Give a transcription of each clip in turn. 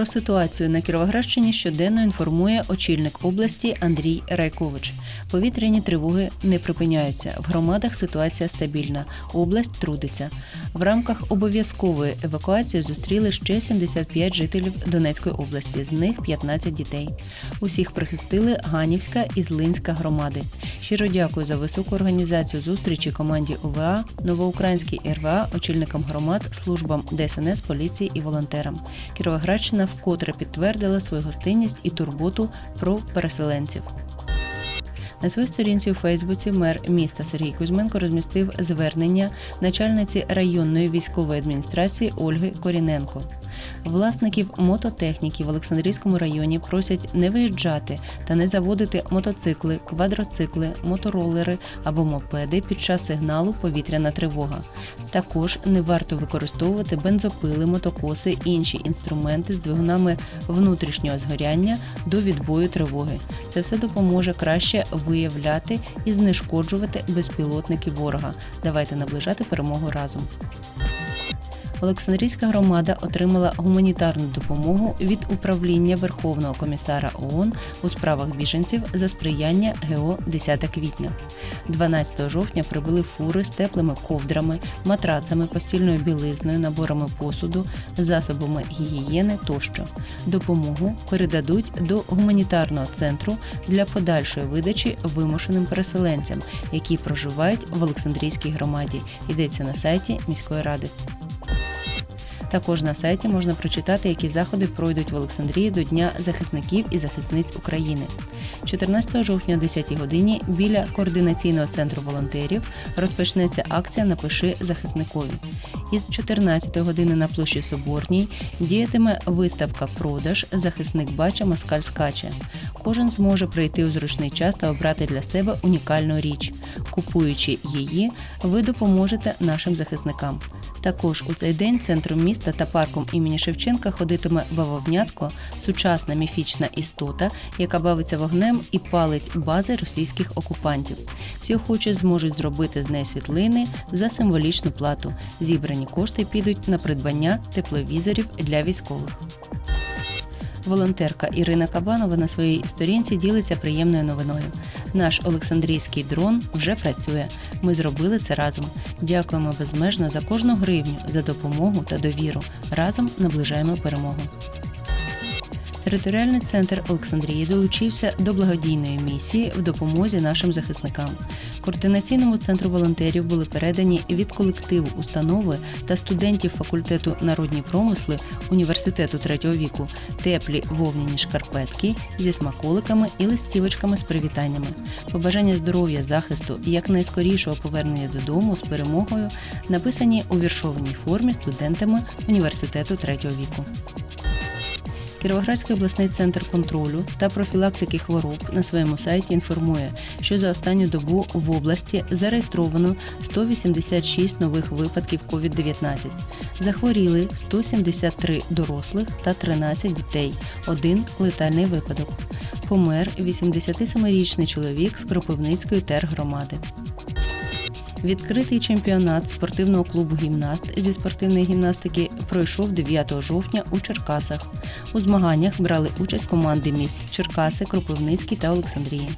Про ситуацію на Кіровоградщині щоденно інформує очільник області Андрій Райкович. Повітряні тривоги не припиняються. В громадах ситуація стабільна. Область трудиться. В рамках обов'язкової евакуації зустріли ще 75 жителів Донецької області, з них 15 дітей. Усіх прихистили Ганівська і Злинська громади. Щиро дякую за високу організацію зустрічі команді ОВА, Новоукраїнській РВА, очільникам громад, службам ДСНС, поліції і волонтерам. Кіровоградщина вкотре підтвердила свою гостинність і турботу про переселенців. На своїй сторінці у Фейсбуці мер міста Сергій Кузьменко розмістив звернення начальниці районної військової адміністрації Ольги Коріненко. Власників мототехніки в Олександрійському районі просять не виїжджати та не заводити мотоцикли, квадроцикли, моторолери або мопеди під час сигналу повітряна тривога. Також не варто використовувати бензопили, мотокоси і інші інструменти з двигунами внутрішнього згоряння до відбою тривоги. Це все допоможе краще виявляти і знешкоджувати безпілотники ворога. Давайте наближати перемогу разом. Олександрійська громада отримала гуманітарну допомогу від управління Верховного комісара ООН у справах біженців за сприяння ГО 10 квітня. 12 жовтня прибули фури з теплими ковдрами, матрацами, постільною білизною, наборами посуду, засобами гігієни тощо. Допомогу передадуть до гуманітарного центру для подальшої видачі вимушеним переселенцям, які проживають в Олександрійській громаді. Йдеться на сайті міської ради. Також на сайті можна прочитати, які заходи пройдуть в Олександрії до Дня захисників і захисниць України. 14 жовтня о 10 годині біля координаційного центру волонтерів розпочнеться акція Напиши захисникові. Із 14 години на площі Соборній діятиме виставка Продаж Захисник бача Москаль скаче. Кожен зможе прийти у зручний час та обрати для себе унікальну річ. Купуючи її, ви допоможете нашим захисникам. Також у цей день центром міста та парком імені Шевченка ходитиме бавовнятко, сучасна міфічна істота, яка бавиться вогнем і палить бази російських окупантів. Всі охочі зможуть зробити з неї світлини за символічну плату. Зібрані кошти підуть на придбання тепловізорів для військових. Волонтерка Ірина Кабанова на своїй сторінці ділиться приємною новиною. Наш Олександрійський дрон вже працює. Ми зробили це разом. Дякуємо безмежно за кожну гривню, за допомогу та довіру. Разом наближаємо перемогу. Територіальний центр Олександрії долучився до благодійної місії в допомозі нашим захисникам. Координаційному центру волонтерів були передані від колективу установи та студентів факультету народні промисли університету третього віку теплі вовняні шкарпетки зі смаколиками і листівочками з привітаннями. Побажання здоров'я, захисту і якнайскорішого повернення додому з перемогою написані у віршованій формі студентами університету третього віку. Кіровоградський обласний центр контролю та профілактики хвороб на своєму сайті інформує, що за останню добу в області зареєстровано 186 нових випадків COVID-19. Захворіли 173 дорослих та 13 дітей. Один летальний випадок. Помер 87-річний чоловік з Кропивницької тергромади. Відкритий чемпіонат спортивного клубу Гімнаст зі спортивної гімнастики пройшов 9 жовтня у Черкасах. У змаганнях брали участь команди міст Черкаси, Кропивницький та Олександрія.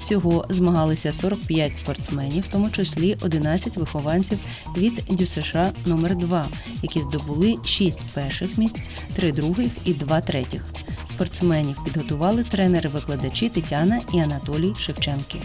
Всього змагалися 45 спортсменів, в тому числі 11 вихованців від ДЮСШ номер 2 які здобули 6 перших місць, 3 других і 2 третіх. Спортсменів підготували тренери-викладачі Тетяна і Анатолій Шевченки.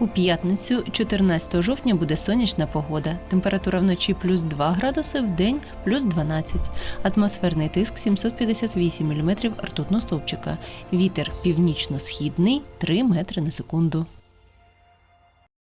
У п'ятницю, 14 жовтня, буде сонячна погода. Температура вночі плюс 2 градуси, в день плюс 12. Атмосферний тиск 758 мм ртутного стовпчика. Вітер північно-східний 3 метри на секунду.